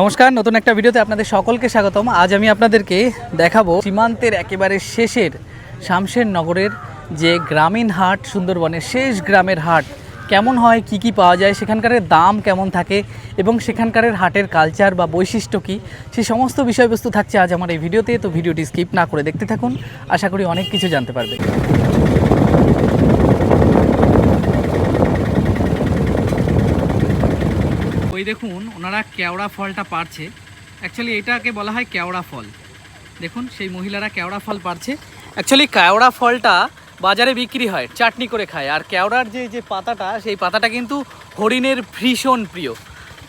নমস্কার, নতুন একটা ভিডিওতে আপনাদের সকলকে স্বাগতম। আজ আমি আপনাদেরকে দেখাবো সীমান্তের একেবারে শেষের শামশের নগরের যে গ্রামীণ হাট, সুন্দরবনের শেষ গ্রামের হাট, কেমন হয়, কি কি পাওয়া যায় সেখানকার দাম কেমন থাকে এবং সেখানকার হাটের কালচার বা বৈশিষ্ট্য কী, সে সমস্ত বিষয়বস্তু থাকছে আজ আমার এই ভিডিওতে, তো ভিডিওটি স্কিপ না করে দেখতে থাকুন। আশা করি অনেক কিছু জানতে পারবে। ওই দেখুন ওনারা কেওড়া ফলটা পারছে। অ্যাকচুয়ালি এটাকে বলা হয় কেওড়া ফল। দেখুন, সেই মহিলারা কেওড়া ফল পারছে। অ্যাকচুয়ালি কেওড়া ফলটা বাজারে বিক্রি হয়, চাটনি করে খায়। আর কেওড়ার যে যে পাতাটা, সেই পাতাটা কিন্তু হরিণের ভীষণ প্রিয়।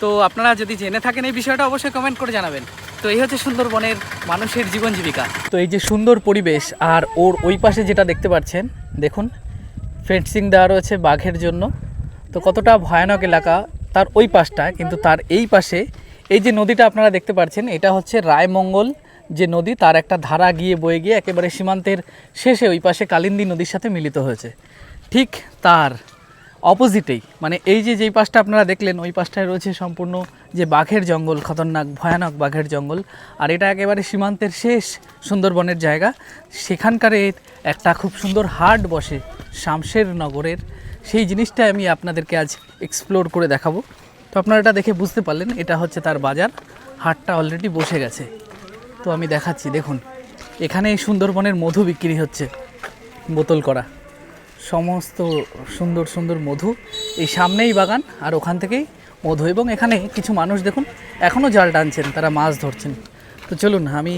তো আপনারা যদি জেনে থাকেন এই বিষয়টা, অবশ্যই কমেন্ট করে জানাবেন। তো এই হচ্ছে সুন্দরবনের মানুষের জীবন জীবিকা। তো এই যে সুন্দর পরিবেশ, আর ওর ওই পাশে যেটা দেখতে পাচ্ছেন, দেখুন ফেন্সিং দেওয়া রয়েছে বাঘের জন্য। তো কতটা ভয়ানক এলাকা। তার ওই পাশটা, কিন্তু তার এই পাশে, এই যে নদীটা আপনারা দেখতে পাচ্ছেন, এটা হচ্ছে রায়মঙ্গল। যে নদী, তার একটা ধারা গিয়ে বয়ে গিয়ে একেবারে সীমান্তের শেষে ওই পাশে কালিন্দী নদীর সাথে মিলিত হয়েছে। ঠিক তার অপোজিটেই মানে এই যে যেই পাশটা আপনারা দেখলেন, ওই পাশটায় রয়েছে সম্পূর্ণ যে বাঘের জঙ্গল, খতরনাক, ভয়ানক বাঘের জঙ্গল। আর এটা একেবারে সীমান্তের শেষ সুন্দরবনের জায়গা। সেখানকার একটা খুব সুন্দর হাট বসে শামশের নগরের সেই জিনিসটা আমি আপনাদেরকে আজ এক্সপ্লোর করে দেখাবো। তো আপনারা এটা দেখে বুঝতে পারলেন, এটা হচ্ছে তার বাজার। হাটটা অলরেডি বসে গেছে। তো আমি দেখাচ্ছি, দেখুন। এখানে সুন্দরবনের মধু বিক্রি হচ্ছে, বোতল করা। সমস্ত সুন্দর সুন্দর মধু। এই সামনেই বাগান, আর ওখান থেকেই মধু। এবং এখানে কিছু মানুষ, দেখুন এখনও জাল টানছেন, তারা মাছ ধরছেন। তো চলুন, আমি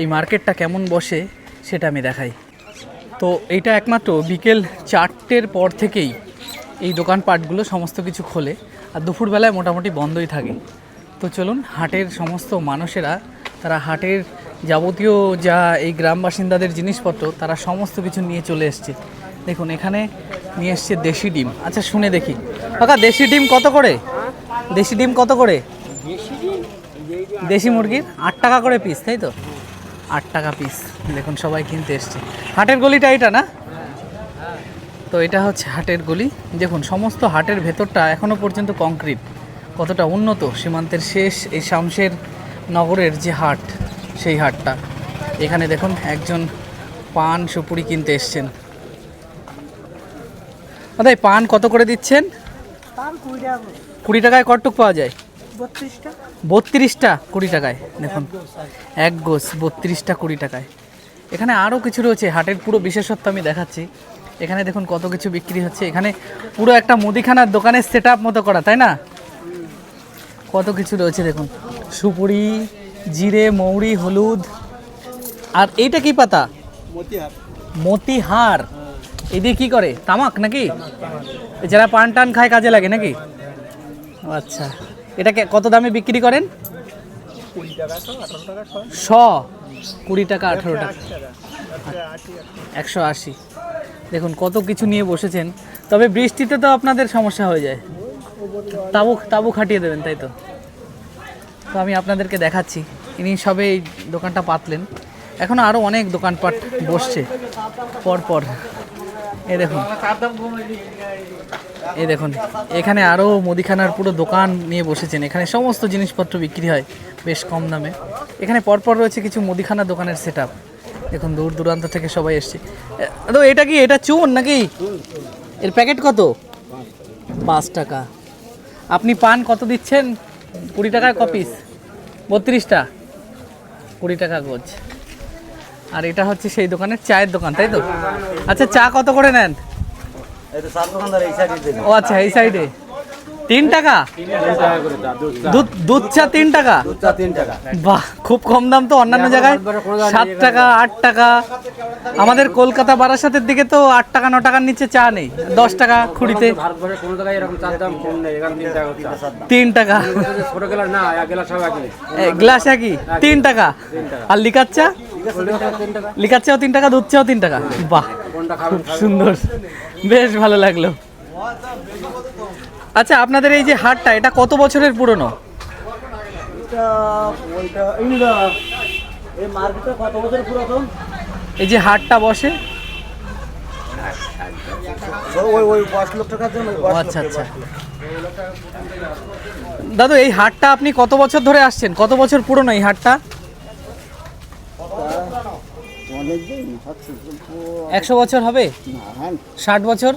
এই মার্কেটটা কেমন বসে, সেটা আমি দেখাই। তো এইটা একমাত্র বিকেল চারটের পর থেকেই এই দোকানপাটগুলো সমস্ত কিছু খোলে আর দুপুরবেলায় মোটামুটি বন্ধই থাকে। তো চলুন হাটের সমস্ত মানুষেরা, তারা হাটের যাবতীয় যা এই গ্রাম বাসিন্দাদের জিনিসপত্র, তারা সমস্ত কিছু নিয়ে চলে এসছে। দেখুন, এখানে নিয়ে এসছে দেশি ডিম। আচ্ছা শুনে দেখি। কাকা, দেশি ডিম কত করে? দেশি ডিম কত করে? দেশি মুরগির? আট টাকা করে পিস তাই তো? আট টাকা পিস দেখুন সবাই কিনতে এসছে। হাটের গলিটা এটা না? তো এটা হচ্ছে হাটের গলি। দেখুন সমস্ত হাটের ভেতরটা এখনও পর্যন্ত কংক্রিট কতটা উন্নত সীমান্তের শেষ এই শামশের নগরের যে হাট সেই হাটটা। এখানে দেখুন একজন পান সুপুরি কিনতে এসছেন। দাদা পান কত করে দিচ্ছেন? কুড়ি টাকায় কটুক পাওয়া যায়? বত্রিশটা বত্রিশটা কুড়ি টাকায় দেখুন। এক গোছ বত্রিশটা কুড়ি টাকায়। এখানে আরও কিছু রয়েছে হাটের পুরো বিশেষত্ব আমি দেখাচ্ছি। এখানে দেখুন কত কিছু বিক্রি হচ্ছে। এখানে পুরো একটা মুদিখানার দোকানের সেট আপ মতো করা তাই না? কত কিছু রয়েছে দেখুন। সুপুরি জিরে মৌরি হলুদ। আর এইটা কি পাতা? মতিহার। এই দিয়ে কি করে? তামাক নাকি? যারা পান টান খায় কাজে লাগে নাকি? আচ্ছা। এটাকে কত দামে বিক্রি করেন? শ। কুড়ি টাকা, আঠারো টাকা। একশো আশি। দেখুন, কত কিছু নিয়ে বসেছেন। তবে বৃষ্টিতে তো আপনাদের সমস্যা হয়ে যায়। তাবু তাবু খাটিয়ে দেবেন, তাই তো? তো আমি আপনাদেরকে দেখাচ্ছি। ইনি সবে এই দোকানটা পাতলেন। এখনও আরও অনেক দোকানপাট বসছে। পরপর। এ দেখুন। এই দেখুন, এখানে আরও মুদিখানার পুরো দোকান নিয়ে বসেছেন। এখানে সমস্ত জিনিসপত্র বিক্রি হয় বেশ কম দামে। এখানে পরপর রয়েছে কিছু মুদিখানা দোকানের সেট দেখুন, দূর দূরান্ত থেকে সবাই এসছে। তো এটা কি, এটা চুন নাকি? এর প্যাকেট কত? পাঁচ টাকা। আপনি পান কত দিচ্ছেন? কুড়ি টাকায় কপিস বত্রিশটা। কুড়ি টাকা গোজ। আর এটা হচ্ছে সেই দোকানের চায়ের দোকান, তাই তো? আচ্ছা চা কত করে নেন? ও আচ্ছা এই সাইডে তিন টাকা? দুধ দুধ চা তিন টাকা? বাহ খুব কম দাম তো অন্যান্য জায়গায়। সাত টাকা আট টাকা। আমাদের কলকাতা বারাসাতের দিকে তো আট টাকা ন টাকার নিচে চা নেই। দশ টাকা খুঁড়িতে। ভারতবর্ষে কোনো জায়গায় এরকম চার দাম কম নেই এখানে তিন টাকা গ্লাস একই। তিন টাকা। আর লিকার চা? চাও তিন টাকা দুধ চাও তিন টাকা। বাহ খুব সুন্দর। বেশ ভালো লাগল। আচ্ছা আপনাদের এই যে হাটটা এটা কত বছরের পুরনো? এই যে হাটটা বসে? আচ্ছা আচ্ছা। দাদু এই হাটটা আপনি কত বছর ধরে আসছেন? কত বছর পুরনো এই হাটটা? একশো বছর হবে? হ্যাঁ। ষাট বছর।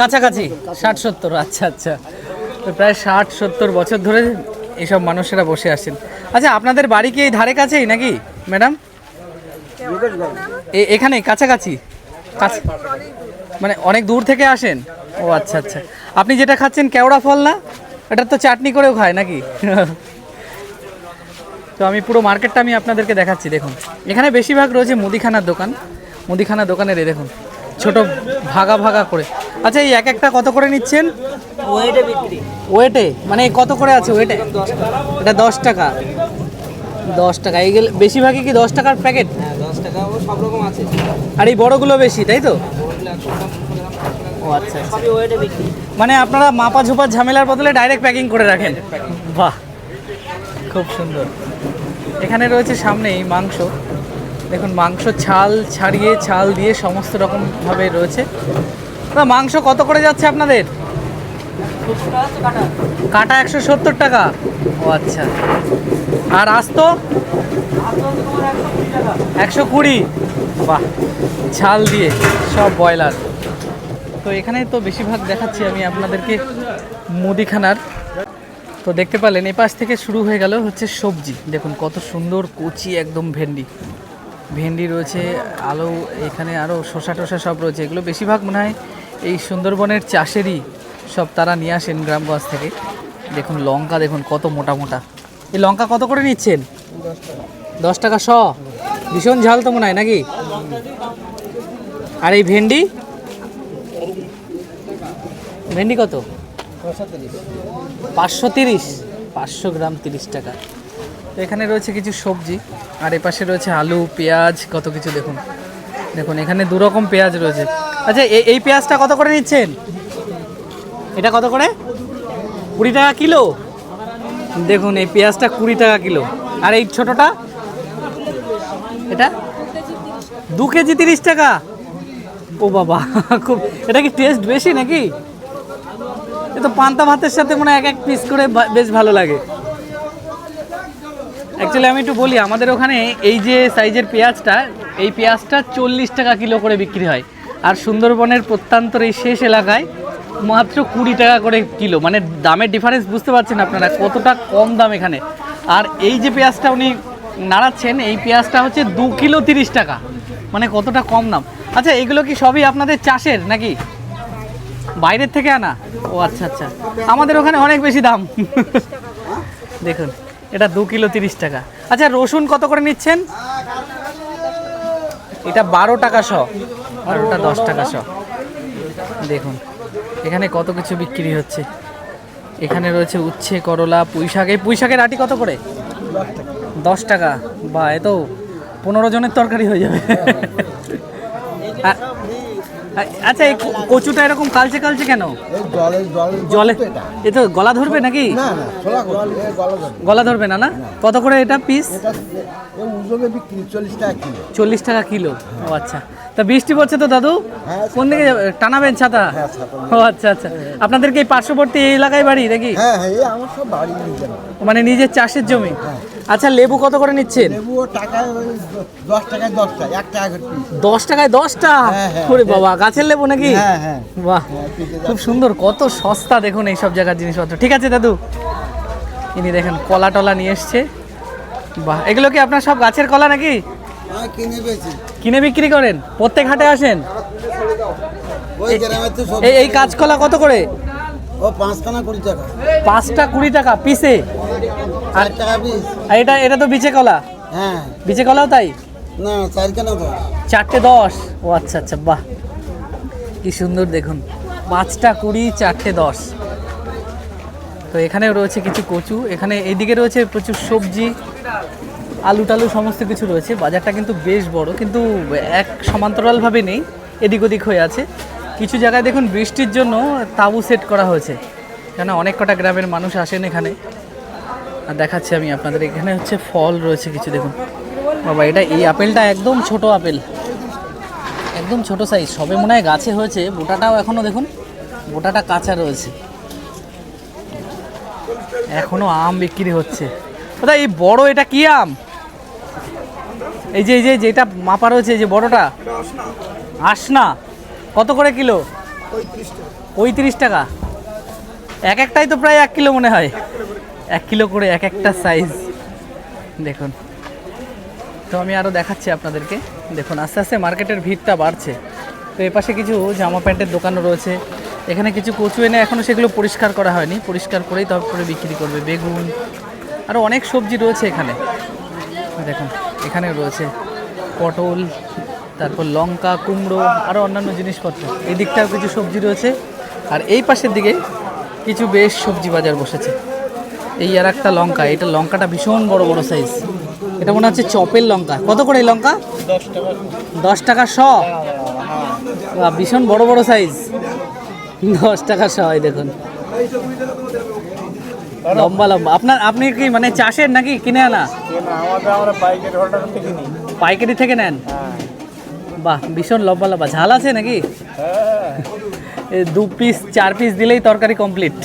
কাছাকাছি ষাট সত্তর আচ্ছা আচ্ছা। তো প্রায় ষাট সত্তর বছর ধরে এসব মানুষেরা বসে আসছেন আচ্ছা আপনাদের বাড়ি কি এই ধারে কাছেই নাকি ম্যাডাম? এখানে কাছাকাছি? কাছে মানে অনেক দূর থেকে আসেন? ও আচ্ছা আচ্ছা। আপনি যেটা খাচ্ছেন কেওড়া ফল না? এটা তো চাটনি করেও খায় নাকি? তো আমি পুরো মার্কেটটা আমি আপনাদেরকে দেখাচ্ছি দেখুন। এখানে বেশিরভাগ রয়েছে মুদিখানার দোকান। মুদিখানার দোকানের এই দেখুন ছোট ভাগা ভাগা করে। আচ্ছা এই এক একটা কত করে নিচ্ছেন? ওয়েটে বিক্রি। ওয়েটে? মানে কত করে আছে ওয়েটে? এটা দশ টাকা। দশ টাকা। এইগুলো বেশিরভাগই কি দশ টাকার প্যাকেট? হ্যাঁ দশ টাকা ও সব রকম আছে। আর এই বড়গুলো বেশি তাই তো? ও আচ্ছা আচ্ছা। মানে আপনারা মাপা ঝোপার ঝামেলার বদলে ডাইরেক্ট প্যাকিং করে রাখেন। বাহ খুব সুন্দর। এখানে রয়েছে সামনেই মাংস। দেখুন মাংস ছাল ছাড়িয়ে ছাল দিয়ে সমস্ত রকমভাবে রয়েছে। দাদা, মাংস কত করে যাচ্ছে আপনাদের? কাটা একশো সত্তর টাকা। ও আচ্ছা। আর আস্ত? একশো কুড়ি। বাহ ছাল দিয়ে সব ব্রয়লার। তো এখানে তো বেশিরভাগ দেখাচ্ছি আমি আপনাদেরকে মুদিখানার। তো দেখতে পেলেন এ পাশ থেকে শুরু হয়ে গেল হচ্ছে সবজি। দেখুন, কত সুন্দর কচি একদম ভেন্ডি। ভেন্ডি রয়েছে, আলু, এখানে আরও শসা টসা সব রয়েছে। এগুলো বেশিরভাগ মনে হয় এই সুন্দরবনের চাষেরই সব তারা নিয়ে আসেন গ্রামগঞ্জ থেকে। দেখুন, লঙ্কা দেখুন, কত মোটা মোটা। এই লঙ্কা কত করে নিচ্ছেন? দশ টাকা শ। ভীষণ ঝাল তো মনে হয় নাকি? আর এই ভেন্ডি? ভেন্ডি কত? পাঁচশো তিরিশ। পাঁচশো গ্রাম তিরিশ টাকা। এখানে রয়েছে কিছু সবজি, আর এপাশে রয়েছে আলু, পেঁয়াজ, কত কিছু দেখুন। দেখুন, এখানে দু রকম পেঁয়াজ রয়েছে। আচ্ছা এই পেঁয়াজটা কত করে নিচ্ছেন? এটা কত করে? কুড়ি টাকা কিলো? দেখুন, এই পেঁয়াজটা কুড়ি টাকা কিলো। আর এই ছোটটা? এটা? দু কেজি তিরিশ টাকা। ও বাবা, খুব, এটা কি টেস্ট বেশি নাকি? এ তো পান্তা ভাতের সাথে মনে এক এক পিস করে বেশ ভালো লাগে। অ্যাকচুয়ালি আমি একটু বলি, আমাদের ওখানে এই যে সাইজের পেঁয়াজটা, এই পেঁয়াজটা চল্লিশ টাকা কিলো করে বিক্রি হয়। আর সুন্দরবনের প্রত্যন্তর এই শেষ এলাকায় মাত্র কুড়ি টাকা করে কিলো। মানে দামের ডিফারেন্স বুঝতে পারছেন আপনারা, কতটা কম দাম এখানে। আর এই যে পেঁয়াজটা উনি নাড়াচ্ছেন, এই পেঁয়াজটা হচ্ছে দু কিলো তিরিশ টাকা। মানে কতটা কম দাম। আচ্ছা এগুলো কি সবই আপনাদের চাষের নাকি? বাইরের থেকে আনা? ও আচ্ছা আচ্ছা। আমাদের ওখানে অনেক বেশি দাম। দেখুন, এটা দু কিলো তিরিশ টাকা। আচ্ছা রসুন কত করে নিচ্ছেন? এটা বারো টাকা শ। আর ওটা দশ টাকা শ। দেখুন, এখানে কত কিছু বিক্রি হচ্ছে। এখানে রয়েছে উচ্ছে, করলা পুঁই শাক এই পুঁই শাকের আটি কত করে? দশ টাকা। বা, এ তো পনেরো জনের তরকারি হয়ে যাবে। আচ্ছা এই কচুটা এরকম কালচে কালচে কেন? জলে এ তো গলা ধরবে নাকি? গলা ধরবে। না না? কত করে এটা পিস চল্লিশ টাকা কিলো। চল্লিশ টাকা কিলো। ও আচ্ছা। তা বৃষ্টি পড়ছে তো দাদু? হ্যাঁ, কোন দিকে টানাবেন ছাতা? হ্যাঁ, ও আচ্ছা আচ্ছা। আপনাদের কি এই পার্শ্ববর্তী এলাকায় বাড়ি নাকি? হ্যাঁ মানে নিজের চাষের জমি? আচ্ছা লেবু কত করে নিচ্ছেন? লেবু টাকা ওই দশ টাকায় দশটা এক টাকা করে পিস। দশ টাকায় দশটা? হ্যাঁ, হ্যাঁ। বাবা গাছের লেবু নাকি? হ্যাঁ হ্যাঁ। বাহ হ্যাঁ, খুব সুন্দর কত সস্তা দেখুন এই সব জায়গার জিনিসপত্র। ঠিক আছে দাদু। ইনি দেখেন কলা টলা নিয়ে এসছে। বাহ এগুলো কি আপনার সব গাছের কলা নাকি? হ্যাঁ কিনে বিক্রি করেন? প্রত্যেক হাটে আসেন? এই কাঁচকলা কত করে? ও পাঁচখানা কুড়ি টাকা। পাঁচটা কুড়ি টাকা পিস? আর এটা এটা তো বিচে কলা? হ্যাঁ। বিচে কলাও তাই? না চারখানা তো। চারটে দশ। ও আচ্ছা আচ্ছা বাহ। কি সুন্দর দেখুন। পাঁচটা কুড়ি চারটে দশ। তো এখানেও রয়েছে কিছু কচু। এখানে এইদিকে রয়েছে প্রচুর সবজি। আলু টালু সমস্ত কিছু রয়েছে। বাজারটা কিন্তু বেশ বড় কিন্তু এক সমান্তরালভাবে নেই। এদিক ওদিক হয়ে আছে। কিছু জায়গায় দেখুন বৃষ্টির জন্য তাঁবু সেট করা হয়েছে। কেন অনেক কটা গ্রামের মানুষ আসেন এখানে। আর দেখাচ্ছি আমি আপনাদের। এখানে হচ্ছে ফল রয়েছে কিছু দেখুন। বাবা এটা এই আপেলটা একদম ছোট আপেল। একদম ছোট সাইজ সবে মনে হয় গাছে হয়েছে। বোটাটাও এখনও দেখুন বোটাটা কাঁচা রয়েছে। এখনও আম বিক্রি হচ্ছে। দাদা এই বড় এটা কি আম? এই যে এই যে যেটা মাপা রয়েছে এই যে বড়টা। আসনা কত করে কিলো? পঁয়ত্রিশ টাকা। এক একটাই তো প্রায় এক কিলো মনে হয়। এক কিলো করে এক একটা সাইজ দেখুন। তো আমি আরও দেখাচ্ছি আপনাদেরকে। দেখুন, আস্তে আস্তে মার্কেটের ভিড়টা বাড়ছে। তো এপাশে কিছু জামা প্যান্টের দোকানও রয়েছে। এখানে কিছু কচু এনে এখনও সেগুলো পরিষ্কার করা হয়নি। পরিষ্কার করেই তারপরে বিক্রি করবে বেগুন। আরও অনেক সবজি রয়েছে এখানে। দেখুন এখানে রয়েছে পটল, তারপর লঙ্কা, কুমড়ো আরও অন্যান্য জিনিসপত্র। এই দিকটাও কিছু সবজি রয়েছে। আর এই পাশের দিকে কিছু বেশ সবজি বাজার বসেছে। এই আর একটা লঙ্কা এটা লঙ্কাটা ভীষণ বড় বড় সাইজ এটা মনে হচ্ছে চপের লঙ্কা। কত করে এই লঙ্কা? দশ টাকা শ। ভীষণ বড় বড় সাইজ দশ টাকা শ এই দেখুন। লম্বা লম্বা। আপনার আপনি কি মানে চাষের নাকি কিনে আনা? পাইকারি থেকে নেন? বাহ ভীষণ লম্বা লম্বা। ঝাল আছে নাকি? দু পিস চার পিস দিলেই তরকারি কমপ্লিট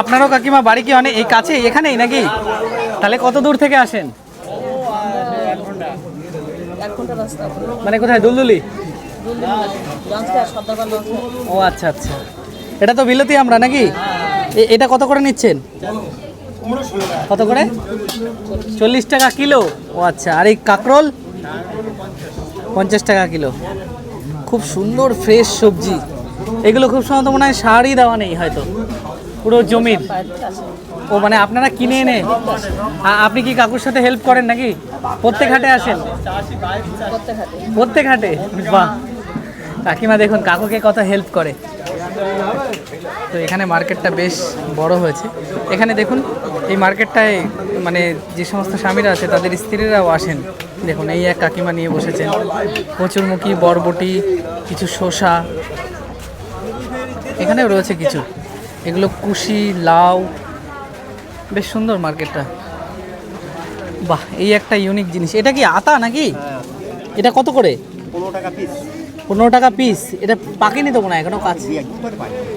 আপনারও কাকিমা বাড়ি কি অনেক এই কাছে এখানেই নাকি? তাহলে কত দূর থেকে আসেন? মানে কোথায়? দুলদুলি? ও আচ্ছা আচ্ছা। এটা তো বিলতি আমরা নাকি? এটা কত করে নিচ্ছেন? কত করে? চল্লিশ টাকা কিলো। ও আচ্ছা। আর এই কাকরোল? পঞ্চাশ টাকা কিলো। খুব সুন্দর, ফ্রেশ সবজি। এগুলো খুব সম্ভবত মনে হয় সারই দেওয়া নেই হয়তো। পুরো জমির। ও মানে আপনারা কিনে এনে আপনি কি কাকুর সাথে হেল্প করেন নাকি? প্রত্যেক হাটে আসেন? প্রত্যেক হাটে? বাহ। কাকিমা দেখুন, কাকুকে কত হেল্প করে। তো এখানে মার্কেটটা বেশ বড় হয়েছে। এখানে দেখুন, এই মার্কেটটায় মানে যে সমস্ত স্বামীরা আছে, তাদের স্ত্রীরাও আসেন। দেখুন, এই এক কাকিমা নিয়ে বসেছেন। কচুরমুখী, বরবটি, কিছু শসা এখানেও রয়েছে কিছু। এগুলো কুশি লাউ বেশ সুন্দর মার্কেটটা। বাহ এই একটা ইউনিক জিনিস। এটা কি আতা নাকি? এটা কত করে? পনেরো টাকা পিস পনেরো টাকা পিস এটা পাকেনি তো মনে হয় এখনও কাছে?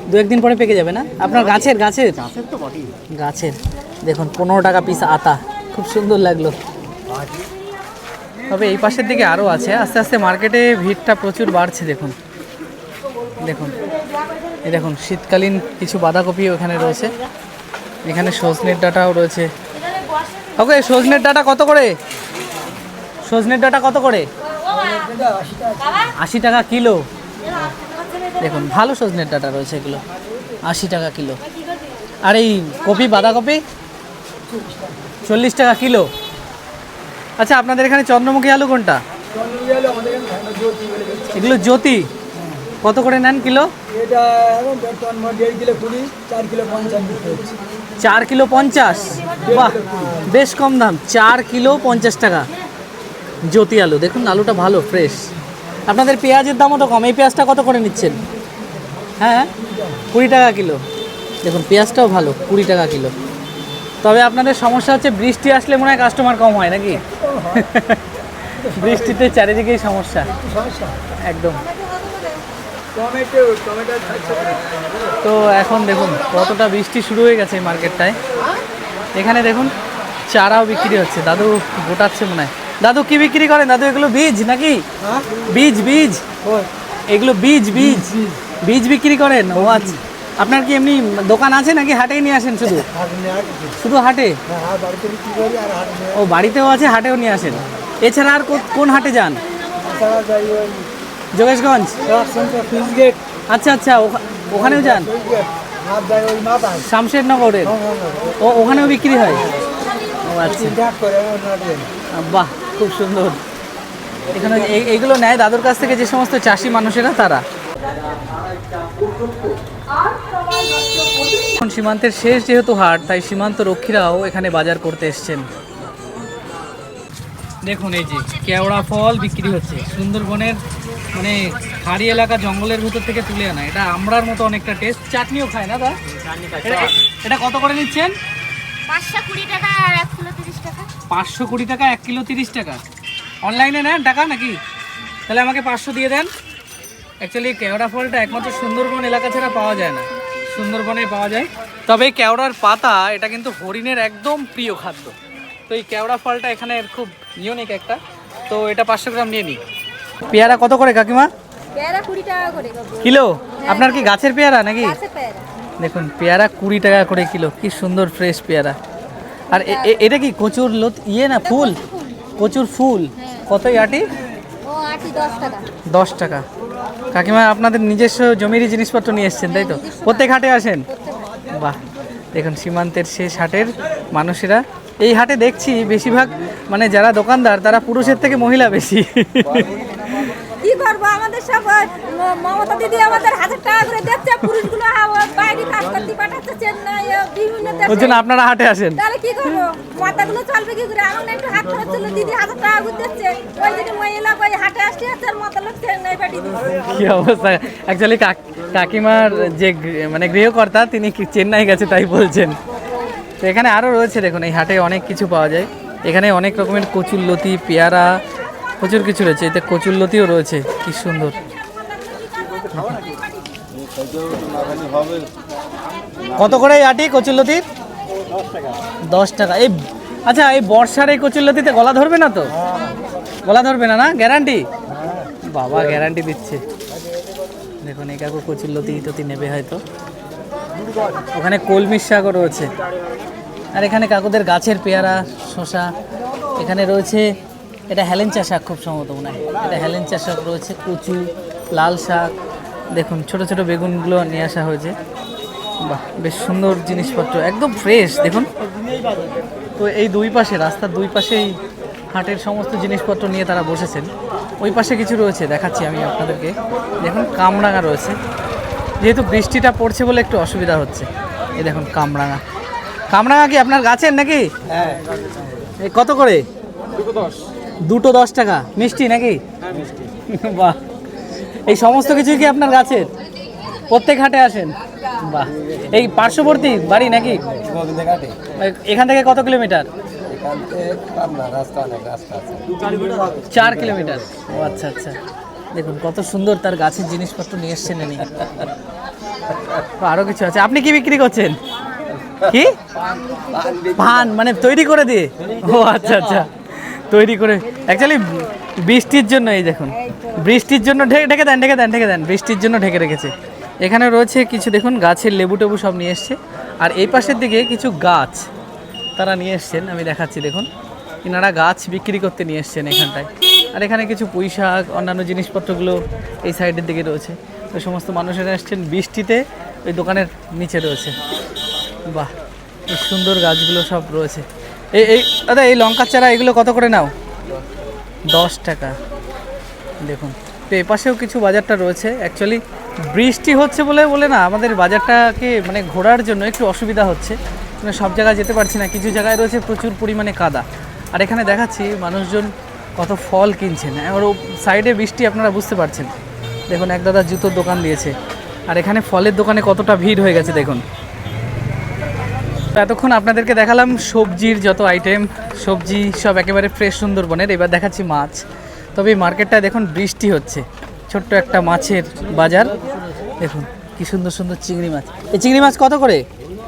দু একদিন পরে পেকে যাবে না? আপনার গাছের গাছের? গাছের দেখুন পনেরো টাকা পিস আতা। খুব সুন্দর লাগল। তবে এই পাশের দিকে আরও আছে। আস্তে আস্তে মার্কেটে ভিড়টা প্রচুর বাড়ছে দেখুন। দেখুন। এই দেখুন শীতকালীন কিছু বাঁধাকপিও এখানে রয়েছে। এখানে সজনের ডাটাও রয়েছে। ওকে সজনের ডাটা কত করে? সজনের ডাটা কত করে? আশি টাকা কিলো। দেখুন ভালো সজনের ডাটা রয়েছে এগুলো। আশি টাকা কিলো। আর এই কপি বাঁধাকপি? চল্লিশ টাকা কিলো। আচ্ছা আপনাদের এখানে চন্দ্রমুখী আলু কোনটা? এগুলো জ্যোতি? কত করে নেন কিলো? এটা দেড় কিলো কুড়ি চার কিলো পঞ্চাশ চার কিলো পঞ্চাশ? বাহ বেশ কম দাম। চার কিলো পঞ্চাশ টাকা। জ্যোতি আলু দেখুন আলুটা ভালো ফ্রেশ আপনাদের পেঁয়াজের দামও তো কম। এই পেঁয়াজটা কত করে নিচ্ছেন? হ্যাঁ কুড়ি টাকা কিলো। দেখুন পেঁয়াজটাও ভালো কুড়ি টাকা কিলো। তবে আপনাদের সমস্যা হচ্ছে বৃষ্টি আসলে মনে হয় কাস্টমার কম হয় নাকি? বৃষ্টিতে চারিদিকেই সমস্যা। একদম। তো এখন দেখুন কতটা বৃষ্টি শুরু হয়ে গেছে এই মার্কেটটায়। এখানে দেখুন চারাও বিক্রি হচ্ছে। দাদু গোটাচ্ছে মনে হয়। দাদু কি বিক্রি করেন? দাদু এগুলো বীজ নাকি? বীজ বীজ? এগুলো বীজ বীজ। বীজ বিক্রি করেন? ও আচ্ছা। আপনার কি এমনি দোকান আছে নাকি? হাটেই নিয়ে আসেন শুধু? শুধু হাটে? হ্যাঁ হাট ও বাড়িতেও আছে হাটেও নিয়ে আসেন। এছাড়া আর কোন হাটে যান? যোগেশগঞ্জ? আচ্ছা আচ্ছা ওখা- ওখানেও যান? শামশেরনগরের? ও, ওখানেও বিক্রি হয়? আচ্ছা। বাহ, খুব সুন্দর। এখানে এই- এইগুলো নেয় দাদুর কাছ থেকে যে সমস্ত চাষি মানুষেরা, তারা। এখন সীমান্তের শেষ যেহেতু হাট, তাই সীমান্ত রক্ষীরাও এখানে বাজার করতে এসছেন। দেখুন এই যে কেওড়া ফল বিক্রি হচ্ছে। সুন্দরবনের মানে খাড়ি এলাকা জঙ্গলের ভিতর থেকে তুলে আনা। এটা আমড়ার মতো অনেকটা টেস্ট চাটনিও খায় না দা এটা- কত করে নিচ্ছেন? পাঁচশো কুড়ি টাকা এক কিলো তিরিশ টাকা। অনলাইনে নেন টাকা নাকি? তাহলে আমাকে পাঁচশো দিয়ে দেন। অ্যাকচুয়ালি কেওড়া ফলটা একমাত্র সুন্দরবন এলাকা ছাড়া পাওয়া যায় না। সুন্দরবনে পাওয়া যায়। তবে কেওড়ার পাতা এটা কিন্তু হরিণের একদম প্রিয় খাদ্য। তো এই কেওড়া ফলটা এখানে খুব ইউনিক একটা। তো এটা পাঁচশো গ্রাম নিয়ে নিই। পেয়ারা কত করে কাকিমা? পেয়ারা কুড়ি টাকা করে কিলো? আপনার কি গাছের পেয়ারা নাকি? দেখুন পেয়ারা কুড়ি টাকা করে কিলো। কি সুন্দর ফ্রেশ পেয়ারা। আর এটা কি কচুর লত ইয়ে না ফুল? কচুর ফুল। কত আটি? দশ টাকা। দশ টাকা। কাকিমা আপনাদের নিজস্ব জমিরই জিনিসপত্র নিয়ে এসছেন তাই তো? প্রত্যেক হাটে আসেন? বাহ। দেখুন সীমান্তের শেষ হাটের মানুষেরা এই হাটে দেখছি বেশিরভাগ মানে যারা দোকানদার তারা পুরুষের থেকে মহিলা বেশি। কি করব? আমাদের সব ওই মমতা দিদি আমাদের হাজার টাকা করে দিচ্ছে পুরুষগুলো বাইরে কাজ করতে পাঠাচ্ছে চেন্নাই ও বিভিন্ন ওর জন্য আপনারা হাটে আসেন। তাহলে কি করব? মাথাগুলো চলবে কি করে? আমার একটু হাত খরচ ছিল দিদি হাজার টাকা করে দিচ্ছে। ওই দিদি মহিলা ওই হাটে আসছে আর মাথা লোক চেন্নাই পাঠিয়ে দিচ্ছে। কি অবস্থা? অ্যাকচুয়ালি কাকিমার যে মানে গৃহকর্তা তিনি কি চেন্নাই গেছে তাই বলছেন। তো এখানে আরও রয়েছে, দেখুন, এই হাটে অনেক কিছু পাওয়া যায়। এখানে অনেক রকমের কচুরলতি পেয়ারা, প্রচুর কিছু রয়েছে। এতে কচুরলতিও রয়েছে, কি সুন্দর। কত করে এই আটি কচুরলতির দশ টাকা। এই আচ্ছা এই বর্ষার এই কচুরলতিতে গলা ধরবে না তো? গলা ধরবে না না? গ্যারান্টি? বাবা, গ্যারান্টি দিচ্ছে। দেখুন, এই কাকু কচুর লতি টতি নেবে হয়তো। ওখানে কলমির শাকও রয়েছে। আর এখানে কাকুদের গাছের পেয়ারা শশা এখানে রয়েছে, এটা হেলেঞ্চা শাক খুব সম্ভবত মনে হয়। এটা হেলেঞ্চা শাক রয়েছে, কচু, লাল শাক। দেখুন, ছোট ছোট বেগুনগুলো নিয়ে আসা হয়েছে। বাহ, বেশ সুন্দর জিনিসপত্র, একদম ফ্রেশ দেখুন। তো এই দুই পাশে, রাস্তার দুই পাশেই হাটের সমস্ত জিনিসপত্র নিয়ে তারা বসেছেন। ওই পাশে কিছু রয়েছে, দেখাচ্ছি আমি আপনাদেরকে। দেখুন, কামরাঙা রয়েছে। যেহেতু বৃষ্টিটা পড়ছে বলে একটু অসুবিধা হচ্ছে। এই দেখুন কামরাঙা। কামরাঙা কি আপনার গাছের নাকি? এই কত করে? দুটো দশ। টাকা। মিষ্টি নাকি? বাহ। এই সমস্ত কিছু কি আপনার গাছের? প্রত্যেক হাটে আসেন? বাহ। এই পার্শ্ববর্তী বাড়ি নাকি? এখান থেকে কত কিলোমিটার? চার কিলোমিটার। ও আচ্ছা আচ্ছা। দেখুন, কত সুন্দর তার গাছের জিনিসপত্র নিয়ে এসছেন এনে আরও কিছু আছে। আপনি কি বিক্রি করছেন? কি? পান মানে তৈরি করে দিয়ে? ও আচ্ছা আচ্ছা। তৈরি করে অ্যাকচুয়ালি বৃষ্টির জন্য, এই দেখুন। বৃষ্টির জন্য ঢেকে ঢেকে দেন ঢেকে দেন ঢেকে দেন। বৃষ্টির জন্য ঢেকে রেখেছে। এখানে রয়েছে কিছু, দেখুন, গাছের লেবু টেবু সব নিয়ে এসছে। আর এই পাশের দিকে কিছু গাছ তারা নিয়ে এসছেন। আমি দেখাচ্ছি, দেখুন। এনারা গাছ বিক্রি করতে নিয়ে এসছেন এখানটায়। আর এখানে কিছু পুঁই শাক, অন্যান্য জিনিসপত্রগুলো এই সাইডের দিকে রয়েছে। তো সমস্ত মানুষেরা আসছেন বৃষ্টিতে, ওই দোকানের নিচে রয়েছে। বাহ এই সুন্দর গাছগুলো সব রয়েছে। এই এই, দাদা, এই লঙ্কার চারা এগুলো কত করে নাও? দশ টাকা। দেখুন, তো এ পাশেও কিছু বাজারটা রয়েছে। অ্যাকচুয়ালি বৃষ্টি হচ্ছে বলে বলে না, আমাদের বাজারটাকে মানে ঘোরার জন্য একটু অসুবিধা হচ্ছে। মানে সব জায়গায় যেতে পারছি না। কিছু জায়গায় রয়েছে প্রচুর পরিমাণে কাদা। আর এখানে দেখাচ্ছি, মানুষজন কত ফল কিনছেন। আর ও সাইডে বৃষ্টি আপনারা বুঝতে পারছেন। দেখুন, এক দাদা জুতোর দোকান দিয়েছে। আর এখানে ফলের দোকানে কতটা ভিড় হয়ে গেছে, দেখুন। এতক্ষণ আপনাদেরকে দেখালাম সবজির যত আইটেম সবজি সব একেবারে ফ্রেশ সুন্দরবনের। এবার দেখাচ্ছি মাছ। তবে এই মার্কেটটায় দেখুন, বৃষ্টি হচ্ছে। ছোট্ট একটা মাছের বাজার। দেখুন, কি সুন্দর সুন্দর চিংড়ি মাছ। এই চিংড়ি মাছ কত করে?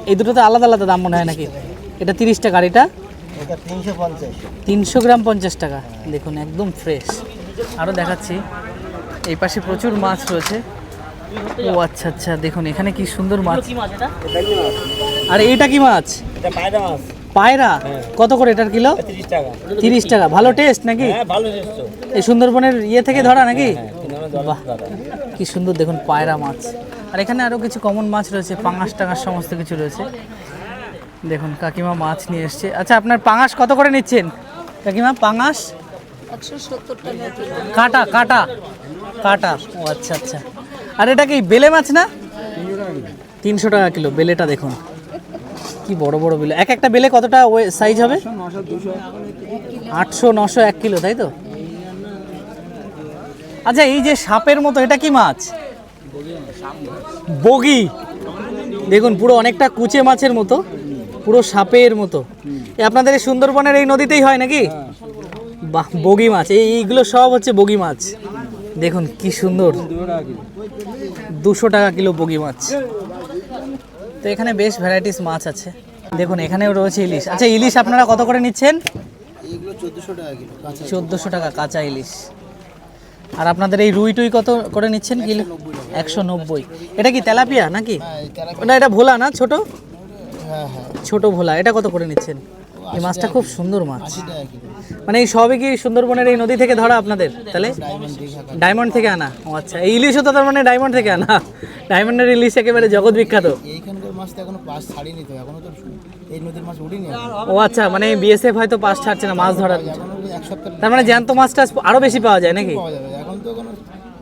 এই দুটো তো আলাদা আলাদা দাম মনে হয় নাকি? এটা তিরিশ টাকা এটা তিনশো গ্রাম পঞ্চাশ টাকা। দেখুন একদম ফ্রেশ আরও দেখাচ্ছি। এই পাশে প্রচুর মাছ রয়েছে। ও আচ্ছা আচ্ছা দেখুন এখানে কি সুন্দর মাছ। আর এটা কি মাছ? পায়রা পায়রা? কত করে এটার কিলো? তিরিশ টাকা। ভালো টেস্ট নাকি? হ্যাঁ এই সুন্দরবনের ইয়ে থেকে ধরা নাকি? বাহ কি সুন্দর দেখুন পায়রা মাছ। আর এখানে আরও কিছু কমন মাছ রয়েছে পাঙাশ টাঙাশ সমস্ত কিছু রয়েছে। দেখুন কাকিমা মাছ নিয়ে এসছে। আচ্ছা আপনার পাঙাশ কত করে নিচ্ছেন? কাকিমা পাঙাশ? কাটা কাটা? কাটা। ও আচ্ছা আচ্ছা। আর এটা কি বেলে মাছ না? তিনশো টাকা কিলো বেলেটা দেখুন। কি বড় বড় বেলে। এক একটা বেলে কতটা সাইজ হবে? আটশো নশো এক কিলো তাই তো? আচ্ছা এই যে সাপের মতো এটা কি মাছ? বগি। দেখুন পুরো অনেকটা কুচে মাছের মতো। পুরো সাপের মতো। আপনাদের এই সুন্দরবনের এই নদীতেই হয় নাকি? বাহ বগি মাছ। এই এইগুলো সব হচ্ছে বগি মাছ। দেখুন কি সুন্দর। দুশো টাকা কিলো বগি মাছ। তো এখানে বেশ ভ্যারাইটিস মাছ আছে। দেখুন এখানেও রয়েছে ইলিশ। আচ্ছা ইলিশ আপনারা কত করে নিচ্ছেন? চোদ্দোশো টাকা কাঁচা ইলিশ। আর আপনাদের এই রুই টুই কত করে নিচ্ছেন কিলো? একশো নব্বই। এটা কি তেলাপিয়া নাকি? না এটা ভোলা না ছোট? হ্যাঁ হ্যাঁ ছোট ভোলা এটা কত করে নিচ্ছেন? এই মাছটা খুব সুন্দর মাছ। মানে এই সবই কি সুন্দরবনের এই নদী থেকে ধরা আপনাদের? তাহলে? ডায়মন্ড থেকে আনা? ও আচ্ছা। এই ইলিশও তো তার মানে ডায়মন্ড থেকে আনা। ডায়মন্ডের ইলিশ একেবারে জগৎ বিখ্যাত। এইখানকার মাছ তো এখনও পাস ছাড়িনি তো এখনও তো এই নদীর মাছ উঠিনি ও আচ্ছা মানে বিএসএফ হয়তো পাশ ছাড়ছে না মাছ ধরার তার মানে জ্যান্ত মাছটা আরও বেশি পাওয়া যায় নাকি? পাওয়া যাবে। এখন তো কোনো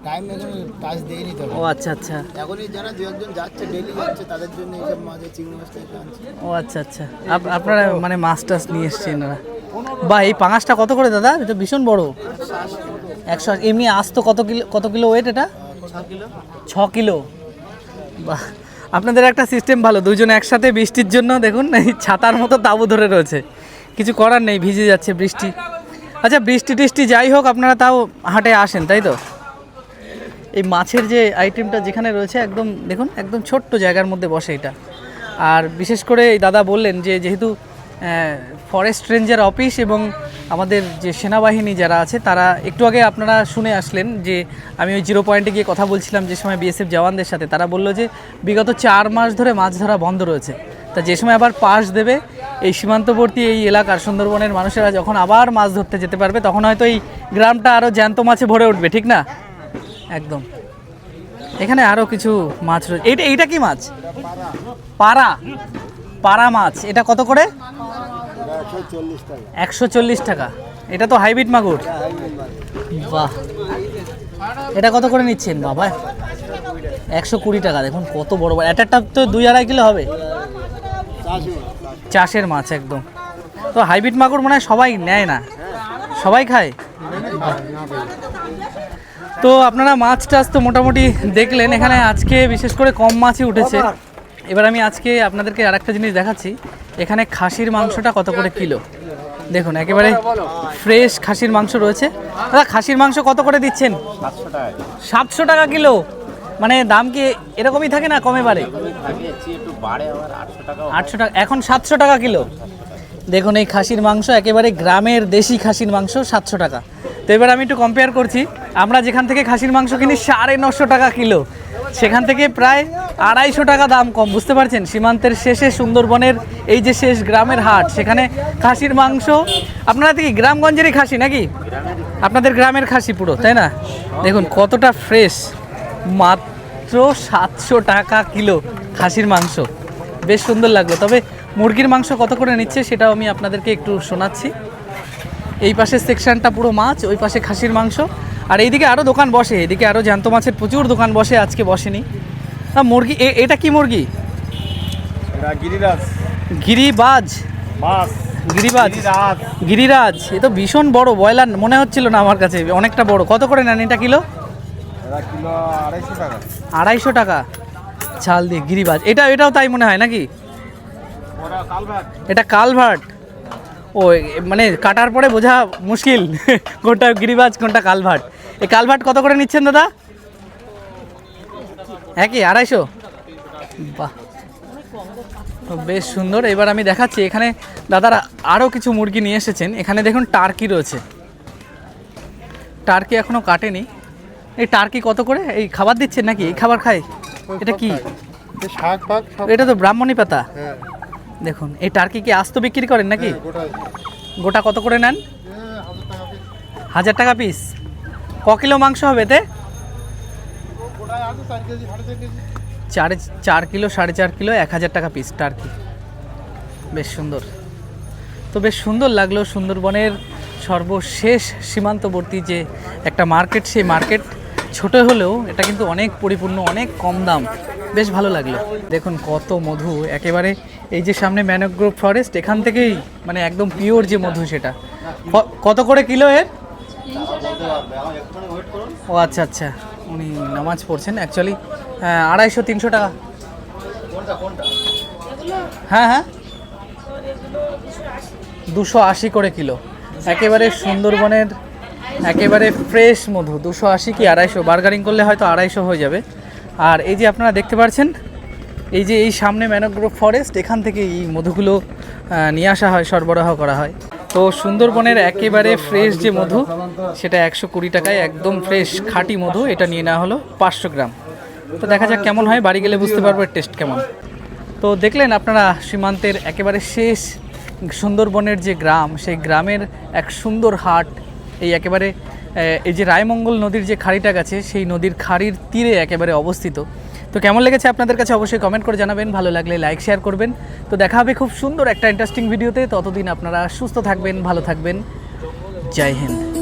টাইম এখনও টাচ দেয়নি তো ও আচ্ছা আচ্ছা। এখন এই যারা দু একজন যাচ্ছে ডেলি যাচ্ছে তাদের জন্য এইসব মাছ এই চিংড়ি মাছটা আনছে। ও আচ্ছা আচ্ছা। আপ- আপনারা মানে মাছ টাছ নিয়ে এসছেন এনারা? বা এই পাঙাশটা কত করে দাদা? এটা ভীষণ বড়। একশো আশি এমনি আস্ত কত কিলো কত কিলো ওয়েট এটা? ছ কিলো। বাহ। আপনাদের একটা সিস্টেম ভালো দুজন একসাথে বৃষ্টির জন্য দেখুন এই ছাতার মতো তাবু ধরে রয়েছে। কিছু করার নেই ভিজে যাচ্ছে বৃষ্টি। আচ্ছা বৃষ্টি টিষ্টি যাই হোক আপনারা তাও হাটে আসেন তাই তো? এই মাছের যে আইটেমটা যেখানে রয়েছে একদম, দেখুন, একদম ছোট্ট জায়গার মধ্যে বসে এটা। আর বিশেষ করে এই দাদা বললেন যে যেহেতু ফরেস্ট রেঞ্জার অফিস এবং আমাদের যে সেনাবাহিনী যারা আছে, তারা একটু আগে আপনারা শুনে আসলেন যে আমি ওই জিরো পয়েন্টে গিয়ে কথা বলছিলাম যে সময় বিএসএফ জওয়ানদের সাথে। তারা বলল যে বিগত চার মাস ধরে মাছ ধরা বন্ধ রয়েছে। তা যে সময় আবার পাস দেবে, এই সীমান্তবর্তী এই এলাকার সুন্দরবনের মানুষেরা যখন আবার মাছ ধরতে যেতে পারবে, তখন হয়তো এই গ্রামটা আরও জ্যান্ত মাছে ভরে উঠবে, ঠিক না? একদম। এখানে আরও কিছু মাছ রয়েছে এইটা এইটা কি মাছ? পাড়া। পাড়া মাছ। এটা কত করে? একশো চল্লিশ টাকা। এটা তো হাইব্রিড মাগুর। বাহ। এটা কত করে নিচ্ছেন বাবা? একশো কুড়ি টাকা। দেখুন কত বড় বড় এক একটা তো দুই আড়াই কিলো হবে? চাষের মাছ, একদম। তো হাইব্রিড মাগুর মনে হয় সবাই নেয় না। সবাই খায়? তো আপনারা মাছ টাছ তো মোটামুটি দেখলেন, এখানে আজকে বিশেষ করে কম মাছই উঠেছে। এবার আমি আজকে আপনাদেরকে আরেকটা জিনিস দেখাচ্ছি। এখানে খাসির মাংসটা কত করে কিলো? দেখুন, একেবারে ফ্রেশ খাসির মাংস রয়েছে। দাদা, খাসির মাংস কত করে দিচ্ছেন? সাতশো টাকা কিলো। মানে দাম কি এরকমই থাকে না কমে বাড়ে আটশো টাকা, এখন সাতশো টাকা কিলো। দেখুন, এই খাসির মাংস একেবারে গ্রামের দেশি খাসির মাংস সাতশো টাকা। তো এবার আমি একটু কম্পেয়ার করছি। আমরা যেখান থেকে খাসির মাংস কিনি, সাড়ে নশো টাকা কিলো। সেখান থেকে প্রায় আড়াইশো টাকা দাম কম, বুঝতে পারছেন? সীমান্তের শেষে সুন্দরবনের এই যে শেষ গ্রামের হাট, সেখানে খাসির মাংস, আপনারা কি গ্রামগঞ্জেরই খাসি নাকি? আপনাদের গ্রামের খাসি পুরো, তাই না? দেখুন, কতটা ফ্রেশ মাত্র সাতশো টাকা কিলো খাসির মাংস। বেশ সুন্দর লাগল। তবে মুরগির মাংস কত করে নিচ্ছে সেটাও আমি আপনাদেরকে একটু শোনাচ্ছি। এই পাশের সেকশনটা পুরো মাছ ওই পাশে খাসির মাংস। আর এইদিকে আরও দোকান বসে এদিকে আরও জ্যান্ত মাছের প্রচুর দোকান বসে আজকে বসেনি। তা মুরগি এটা কি মুরগি? গিরিরাজ। গিরিবাজ। গিরিবাজ। গিরিরাজ। এ তো ভীষণ বড় ব্রয়লার মনে হচ্ছিল না আমার কাছে অনেকটা বড়। কত করে নেন এটা কিলো? কিলো আড়াইশো টাকা। আড়াইশো টাকা। চাল দিয়ে গিরিবাজ। এটা এটাও তাই মনে হয় নাকি? এটা কালভার্ট। ও মানে কাটার পরে বোঝা মুশকিল। কোনটা গিরিবাজ কোনটা কালভার্ট এই কালভার্ট কত করে নিচ্ছেন দাদা? একই আড়াইশো? বাহ। বেশ সুন্দর। এবার আমি দেখাচ্ছি এখানে দাদারা আরও কিছু মুরগি নিয়ে এসেছেন। এখানে দেখুন টার্কি রয়েছে। টার্কি এখনও কাটেনি। এই টার্কি কত করে? এই খাবার দিচ্ছেন নাকি? এই খাবার খায়? এটা কি? এটা তো ব্রাহ্মণী পাতা। হ্যাঁ। দেখুন এই টার্কি কি আস্ত বিক্রি করেন নাকি? গোটা কত করে নেন? হাজার টাকা পিস ক কিলো মাংস হবে এতে? কেজি চার চার কিলো সাড়ে চার কিলো এক হাজার টাকা পিস টার্কি। বেশ সুন্দর। তো বেশ সুন্দর লাগল সুন্দরবনের সর্বশেষ সীমান্তবর্তী যে একটা মার্কেট সেই মার্কেট ছোট হলেও এটা কিন্তু অনেক পরিপূর্ণ, অনেক কম দাম। বেশ ভালো লাগল। দেখুন কত মধু, একেবারে এই যে সামনে ম্যানোগ্রোভ ফরেস্ট, এখান থেকেই মানে একদম পিওর যে মধু সেটা। কত করে কিলো এর? ও আচ্ছা আচ্ছা। উনি নামাজ পড়ছেন অ্যাকচুয়ালি আড়াইশো, তিনশো টাকা। হ্যাঁ হ্যাঁ। দুশো আশি করে কিলো। একেবারে সুন্দরবনের একেবারে ফ্রেশ মধু, দুশো আশি কি আড়াইশো? বার্গারিং করলে হয়তো আড়াইশো হয়ে যাবে। আর এই যে আপনারা দেখতে পাচ্ছেন এই যে এই সামনে ম্যানোগ্রোভ ফরেস্ট এখান থেকে এই মধুগুলো নিয়ে আসা হয়, সরবরাহ করা হয়। তো সুন্দরবনের একেবারে ফ্রেশ যে মধু, সেটা একশো কুড়ি টাকায় একদম ফ্রেশ খাঁটি মধু, এটা নিয়ে নেওয়া হলো পাঁচশো গ্রাম। তো দেখা যাক কেমন হয়, বাড়ি গেলে বুঝতে পারব টেস্ট কেমন। তো দেখলেন আপনারা, সীমান্তের একেবারে শেষ সুন্দরবনের যে গ্রাম, সেই গ্রামের এক সুন্দর হাট এই একেবারে এই যে রায়মঙ্গল নদীর যে খাড়িটা গেছে, সেই নদীর খাড়ির তীরে একেবারে অবস্থিত। তো কেমন লেগেছে আপনাদের কাছে অবশ্যই কমেন্ট করে জানাবেন, ভালো লাগলে লাইক শেয়ার করবেন। তো দেখা হবে খুব সুন্দর একটা ইন্টারেস্টিং ভিডিওতে ততদিন আপনারা সুস্থ থাকবেন, ভালো থাকবেন। জয় হিন্দ।